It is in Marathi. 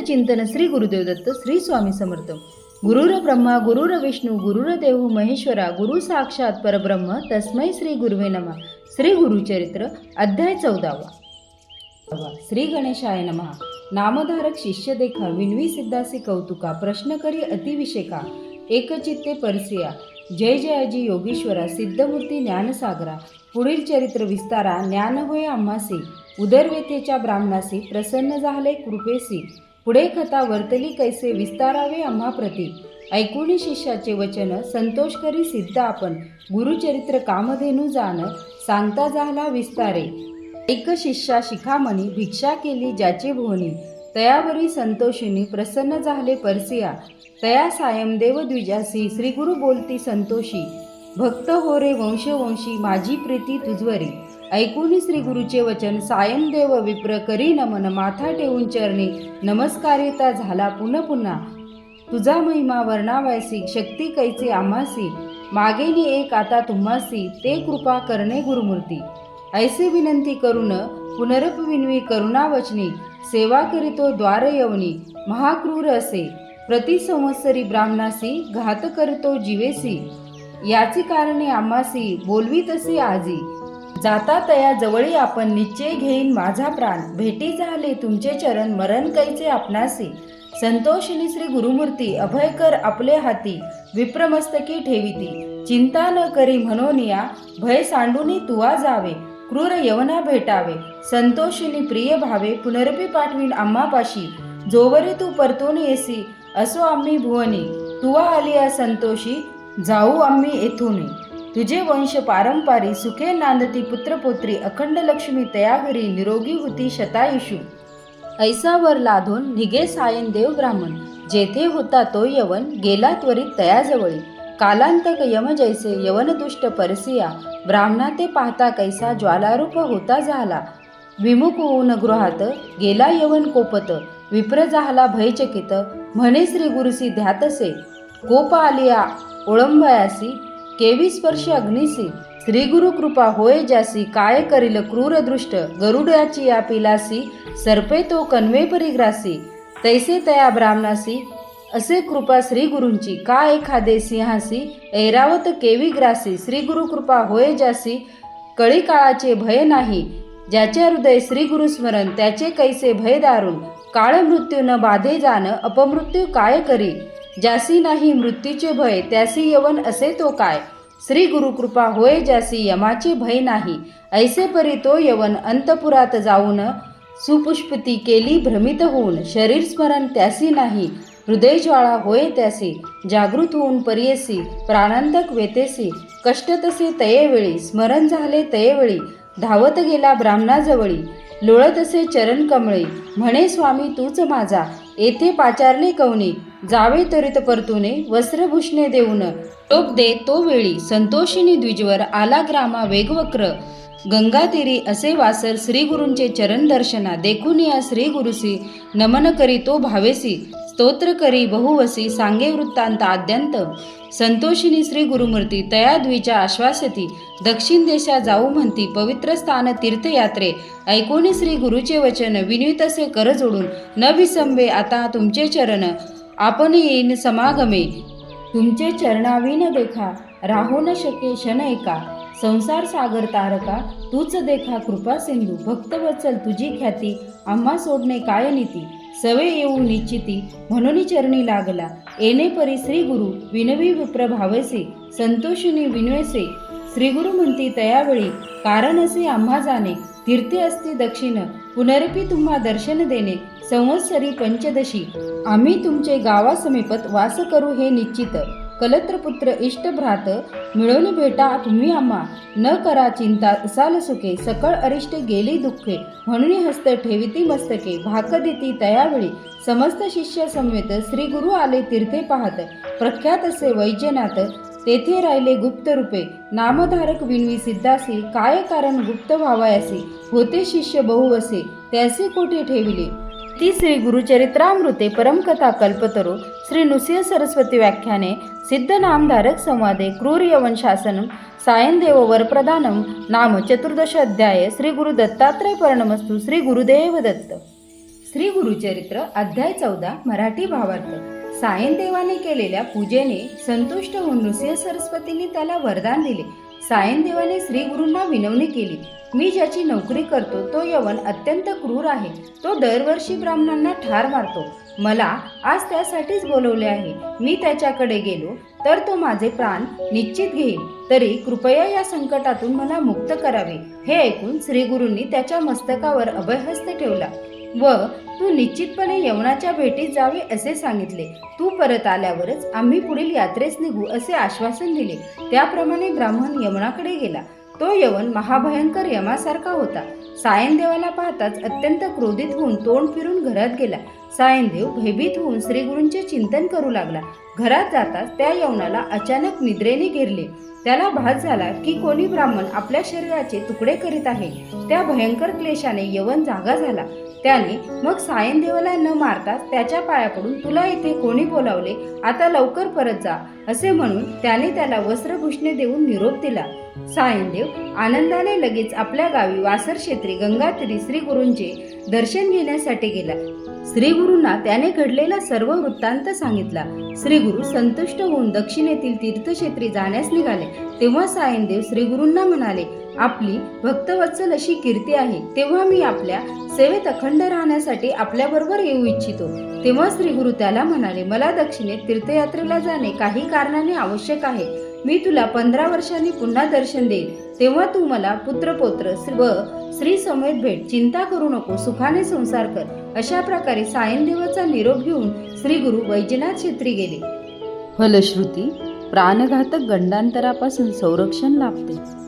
चिंतन श्री गुरुदेव दत्त श्री स्वामी समर्थ. गुरुर ब्रह्मा गुरुर विष्णू गुरुर देव महेश्वरा गुरु साक्षात परब्रह्म तस्मै श्री गुरुवे नमा. श्री गुरुचरित्र अध्याय चौदावा. श्री गणेशाय नमः. नामधारक शिष्य देखा विनवी सिद्धासी कौतुका प्रश्न करी अतिविषेका एकचित्ते परसिया. जय जयाजी योगीश्वरा सिद्धमूर्ती ज्ञानसागरा. पुढील चरित्र विस्तारा ज्ञान होय आम्हासी. उदरवेथेच्या ब्राह्मणासी प्रसन्न झाले कृपेसी. पुढे कथा वर्तली कैसे विस्तारावे आम्हा प्रती. ऐकून शिष्याचे वचन संतोष करी सिद्ध आपण. गुरुचरित्र कामधेनू जाण सांगता झाला विस्तारे. एक शिष्या शिखामणी भिक्षा केली ज्याची भोवणी तयावरी संतोषिनी प्रसन्न झाले परसिया. तया सायम देवद्विजासी श्रीगुरु बोलती संतोषी. भक्त हो रे वंशवंशी माझी प्रीती तुझवरी. ऐकून श्री गुरुचे वचन सायम देव विप्र करी नमन माथा ठेवून चरणी. नमस्कारिता झाला पुन्हा पुन्हा. तुझा महिमा वर्णावायसी शक्ती कैचे आम्हासी. मागेनी एक आता तुम्हासी ते कृपा करणे गुरुमूर्ती. ऐसे विनंती करून पुनरपविनवी करुणा वचनी सेवा करीतो द्वार यवनी महाक्रूर असे. प्रति संवत्सरी ब्राह्मणासी घात करतो जीवेसी. याची कारणे आम्हासी बोलवी तसे आजी. जाता तया जवळी आपण निश्चय घेईन माझा प्राण. भेटी झाले तुमचे चरण मरण कैचे आपणासी. संतोषिनी श्री गुरुमूर्ती अभयकर आपले हाती. विप्रमस्तकी ठेविती. चिंता न करी म्हणोनिया भय सांडूनी तुवा जावे. क्रूर यवना भेटावे. संतोषिनी प्रिय भावे पुनरपी पाठवीन आम्हापाशी. जोवरी तू परतून येसी असो आम्ही भुवनी. तुवा आलिया संतोषी जाऊ आम्ही येथून. तुझे वंश पारंपारी सुखे नांदती पुत्रपुत्री अखंड लक्ष्मी तया घरी निरोगी होती शतायुषू. ऐसावर लाधून निघे सायन देव ब्राह्मण. जेथे होता तो यवन गेला त्वरित तयाजवळी कालांतक यम जैसे यवन दुष्ट परसिया. ब्राह्मणा ते पाहता कैसा ज्वालारूप होता झाला. विमुख होऊन गृहात गेला यवन कोपत. विप्र झाला भयचकित. म्हणे श्री गुरुसी ध्यातसे कोप आलिया ओळंबयासी केवी स्पर्श अग्निसी श्री गुरु कृपा होय जासी काय करील क्रूरदृष्ट गरुडाची या पिलासी सर्पे तो कन्वे परिग्रासी तैसे तया ब्राह्मणासी असे कृपा श्री गुरूंची का एखादे सिंहासी ऐरावत केवी ग्रासी श्री गुरु कृपा होय जासी कळी काळाचे भय नाही ज्याचे हृदय श्री गुरु स्मरण त्याचे कैसे भय दारून काळ मृत्यू न बाधे जाण अपमृत्यू काय करी? ज्यासी नाही मृत्यूचे भय त्यासी यवन असे तो काय? श्री गुरुकृपा होय ज्यासी यमाचे भय नाही. ऐसे परी तो यवन अंतपुरात जाऊन सुपुष्पती केली भ्रमित होऊन. शरीर स्मरण त्यासी नाही. हृदय ज्वाळा होय त्यासी. जागृत होऊन परियसी. प्राणांतक वेतेसी. कष्ट तसे तयेवेळी स्मरण झाले तयेवेळी धावत गेला ब्राह्मणाजवळी. लोळत असे चरण कमळे. म्हणे स्वामी तूच माझा. येथे पाचारले कवनी. जावे त्वरित परतुने वस्त्रभूषणे देऊन टोप दे तो वेळी संतोषिनी द्विजवर आला ग्रामा वेगवक्र. गंगातीरी असे वासर श्री गुरूंचे चरण दर्शना देखून या श्री गुरुसी. नमन करी तो भावेसी. स्तोत्र करी बहुवसी. सांगे वृत्तांत आद्यंत. संतोषिनी श्री गुरुमूर्ती तया द्विजा आश्वासती. दक्षिण देशा जाऊ म्हणती पवित्र स्थान तीर्थयात्रे. ऐकोनी श्री गुरुचे वचन. विनितसे कर जोडून. न विसंबे आता तुमचे चरण. आपण येईन समागमे. तुमचे चरणाविन देखा राहू न शके क्षण एका. संसार सागर तारका तूच देखा कृपा सिंधू. भक्तवत्सल तुझी ख्याती आम्हा सोडणे काय नीती? सवे येऊ निश्चिती म्हणून चरणी लागला. येणे परी श्री गुरु विनवी विप्र भावसे संतोषिनी विनवेसे. श्रीगुरु म्हणती तयावेळी कारण असे आम्हा जाणे. तीर्थे असती दक्षिण. पुनरपी तुम्हा दर्शन देणे संवत्सरी पंचदशी. आम्ही तुमचे गावासमीपत वास करू हे निश्चित. कलत्रपुत्र इष्टभ्रात मिळवून भेटा तुम्ही आम्हा. न करा चिंता असाल सुखे सकळ अरिष्ट गेली दुःखे. म्हणून हस्त ठेविती मस्तके भाक देती तयावेळी. समस्त शिष्य समवेत श्री गुरु आले तीर्थे पाहत. प्रख्यात असे वैजनाथ तेथे राहिले गुप्त रूपे. नामधारक विणवी सिद्धासी काय कारण गुप्त व्हावयासी. होते शिष्य बहु असे त्याचे कोठे ठेविले? ती श्री गुरुचरित्रामृते परमकथा कल्पतरू श्री नृसिंह सरस्वती व्याख्याने सिद्ध नामधारक संवादे क्रूर यवन शासन सायनदेव वरप्रधानम नाम चतुर्दश अध्याय श्री गुरु दत्तात्रय पर्णमस्तु श्री गुरुदेव दत्त. श्री गुरुचरित्र अध्याय चौदा मराठी भावार्थ. सायनदेवाने केलेल्या पूजेने संतुष्ट होऊन नृसिंह सरस्वतींनी त्याला वरदान दिले. सायनदेवाने श्री गुरूंना विनवणी केली मी ज्याची नोकरी करतो तो यवन अत्यंत क्रूर आहे. तो दरवर्षी ब्राह्मणांना ठार मारतो. मला आज त्यासाठीच बोलवले आहे. मी त्याच्याकडे गेलो तर तो माझे प्राण निश्चित घेईल. तरी कृपया या संकटातून मला मुक्त करावे. हे ऐकून श्रीगुरूंनी त्याच्या मस्तकावर अभयहस्त ठेवला. व तू निश्चितपणे यवनाच्या भेटीत जावे असे सांगितले. तू परत आल्यावरच आम्ही पुढील यात्रेस निघू असे आश्वासन दिले. त्याप्रमाणे ब्राह्मण यवनाकडे गेला. तो यवन महाभयंकर यमासारखा होता. सायनदेवाला पाहताच अत्यंत क्रोधित होऊन तोंड फिरून घरात गेला. सायनदेव भयभीत होऊन श्रीगुरूंचे चिंतन करू लागला. घरात जाताच त्या यवनाला अचानक निद्रेने घेरले. त्याला भास झाला की कोणी ब्राह्मण आपल्या शरीराचे तुकडे करीत आहे. त्या भयंकर क्लेशाने यवन जागा झाला. त्याने मग सायनदेवाला न मारताच त्याच्या पायाकडून तुला इथे कोणी बोलावले? आता लवकर परत जा असे म्हणून त्याने त्याला वस्त्रभूषणे देऊन निरोप दिला. सायनदेव आनंदाने लगेच आपल्या गावी वासर क्षेत्री गंगातीरी श्री गुरूंचे दर्शन घेण्यासाठी गेला. श्री गुरूंना त्याने घडलेला सर्व वृत्तांत सांगितला. श्री गुरु संतुष्ट होऊन दक्षिणेतील तीर्थक्षेत्री जाण्यास निघाले. तेव्हा सायनदेव श्री गुरूंना म्हणाले आपली भक्तवत्सल अशी कीर्ती आहे. तेव्हा मी आपल्या सेवेत अखंड राहण्यासाठी आपल्याबरोबर येऊ इच्छितो. तेव्हा श्री गुरु त्याला म्हणाले मला दक्षिणेत तीर्थयात्रेला जाणे काही कारणाने आवश्यक आहे. मी तुला पंधरा वर्षांनी पुन्हा दर्शन देईल तेव्हा तू मला पुत्रपौत्र व श्री समेत भेट चिंता करू नको सुखाने संसार कर. अशा प्रकारे सायनदेवाचा निरोप घेऊन श्री गुरु वैजनाथ क्षेत्री गेले. फलश्रुती प्राणघातक गंडांतरापासून संरक्षण लाभते.